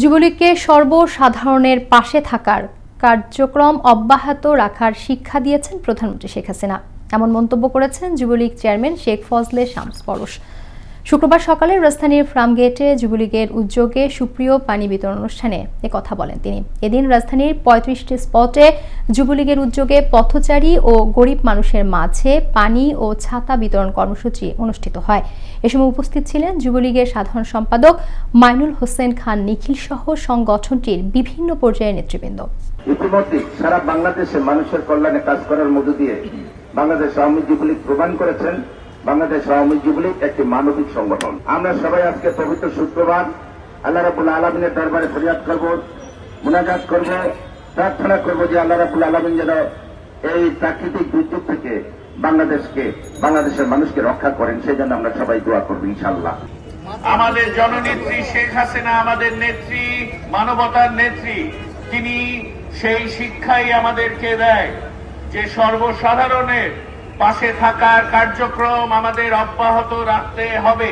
যুবলীগকে সর্বসাধারণের পাশে থাকার কার্যক্রম অব্যাহত রাখার শিক্ষা দিয়েছেন প্রধানমন্ত্রী শেখ হাসিনা। এমন মন্তব্য করেছেন যুবলীগ চেয়ারম্যান শেখ ফজলে শামস পরশ। শুক্রবার সকালে রাজধানীর ফার্মগেটে যুবলীগের উদ্যোগে সুপ্রিয় পানি বিতরণ অনুষ্ঠানে কথা বলেন তিনি। এদিন রাজধানীর পঁয়ত্রিশটি স্পটে যুবলীগের উদ্যোগে পথচারী ও গরিব মানুষের মাঝে পানি ও ছাতা বিতরণ কর্মসূচি অনুষ্ঠিত হয়। এ সময় উপস্থিত ছিলেন যুবলীগের সাধারণ সম্পাদক মাইনুল হোসেন খান নিখিল সহ সংগঠনটির বিভিন্ন পর্যায়ের নেতৃবৃন্দ। ইতিমধ্যে সারা বাংলাদেশে মানুষের কল্যাণে কাজ করার মধ্য দিয়ে বাংলাদেশ আওয়ামী যুবলীগ প্রমাণ করেছেন বাংলাদেশ আওয়ামী যুবলীগ একটি মানবিক সংগঠন। আমরা সবাই আজকে পবিত্র শুক্রবার আল্লাহ রাবুল আলমিনের দরবারে ফরিয়াদ করব, মুনাজাত করব, প্রার্থনা করব যে আল্লাহ রাবুল আলমিন যেন এই প্রাকৃতিক দুর্যোগ থেকে বাংলাদেশকে, বাংলাদেশের মানুষকে রক্ষা করেন সেই জন্য আমরা সবাই দোয়া করব ইনশাল্লাহ আমাদের জননেত্রী শেখ হাসিনা, আমাদের নেত্রী, মানবতার নেত্রী, তিনি সেই শিক্ষাই আমাদেরকে দেয় যে সর্বসাধারণের পাশে থাকার কার্যক্রম আমাদের অব্যাহত রাখতে হবে।